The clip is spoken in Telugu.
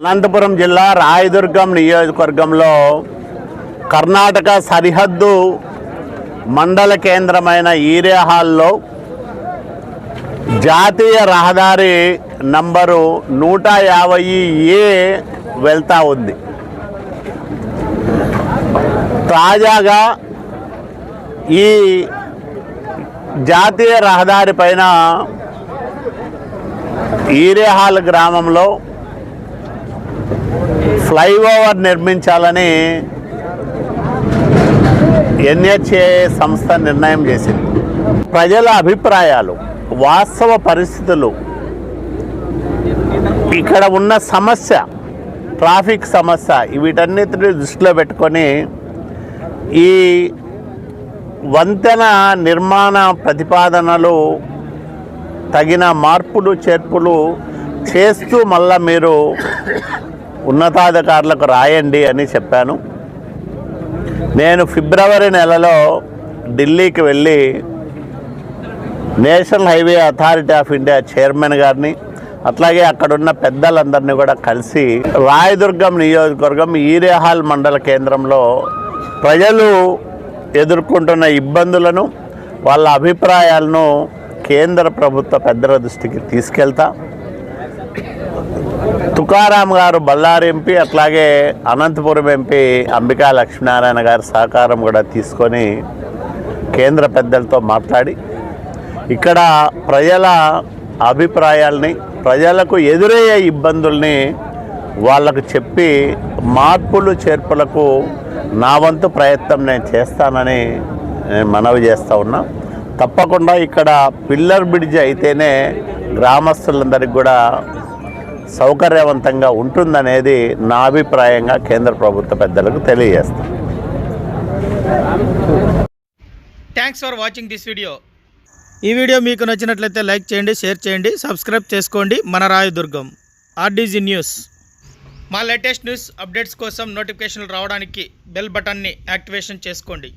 అనంతపురం జిల్లా రాయదుర్గం నియోజకవర్గంలో కర్ణాటక సరిహద్దు మండల కేంద్రమైన ఈరే హాల్లో జాతీయ రహదారి నంబరు నూట యాభై ఏ వెళ్తా ఉంది. తాజాగా ఈ జాతీయ రహదారి పైన ఈరేహాల్ గ్రామంలో ఫ్లైఓవర్ నిర్మించాలని ఎన్హెచ్ఏ సంస్థ నిర్ణయం చేసింది. ప్రజల అభిప్రాయాలు వాస్తవ పరిస్థితులు ఇక్కడ ఉన్న సమస్య ట్రాఫిక్ సమస్య వీటన్నిటిని దృష్టిలో పెట్టుకొని ఈ వంతెన నిర్మాణ ప్రతిపాదనలు తగిన మార్పులు చేర్పులు చేస్తూ మళ్ళా మీరు ఉన్నతాధికారులకు రాయండి అని చెప్పాను. నేను ఫిబ్రవరి నెలలో ఢిల్లీకి వెళ్ళి national highway authority of India chairman గారిని అట్లాగే అక్కడున్న పెద్దలందరినీ కూడా కలిసి రాయదుర్గం నియోజకవర్గం ఈరేహాల్ మండల కేంద్రంలో ప్రజలు ఎదుర్కొంటున్న ఇబ్బందులను వాళ్ళ అభిప్రాయాలను కేంద్ర ప్రభుత్వ పెద్దల దృష్టికి తీసుకెళ్తా. తుకారాం గారు బళ్ళారి ఎంపీ అట్లాగే అనంతపురం ఎంపీ అంబికా లక్ష్మీనారాయణ గారి సహకారం కూడా తీసుకొని కేంద్ర పెద్దలతో మాట్లాడి ఇక్కడ ప్రజల అభిప్రాయాల్ని ప్రజలకు ఎదురయ్యే ఇబ్బందుల్ని వాళ్ళకు చెప్పి మార్పులు చేర్పులకు నా వంతు ప్రయత్నం నేను చేస్తానని నేను మనవి చేస్తూ ఉన్నా. తప్పకుండా ఇక్కడ పిల్లర్ బ్రిడ్జ్ అయితేనే గ్రామస్తులందరికీ కూడా సౌకర్యవంతంగా ఉంటుందనేది నా అభిప్రాయంగా కేంద్ర ప్రభుత్వ పెద్దలకు తెలియజేస్తాను. Thanks for watching this video ఈ వీడియో మీకు నచ్చినట్లయితే లైక్ చేయండి షేర్ చేయండి సబ్స్క్రైబ్ చేసుకోండి. మన రాయదుర్గం ఆర్డీజీ న్యూస్. మా లేటెస్ట్ న్యూస్ అప్డేట్స్ కోసం నోటిఫికేషన్లు రావడానికి బెల్ బటన్ని యాక్టివేషన్ చేసుకోండి.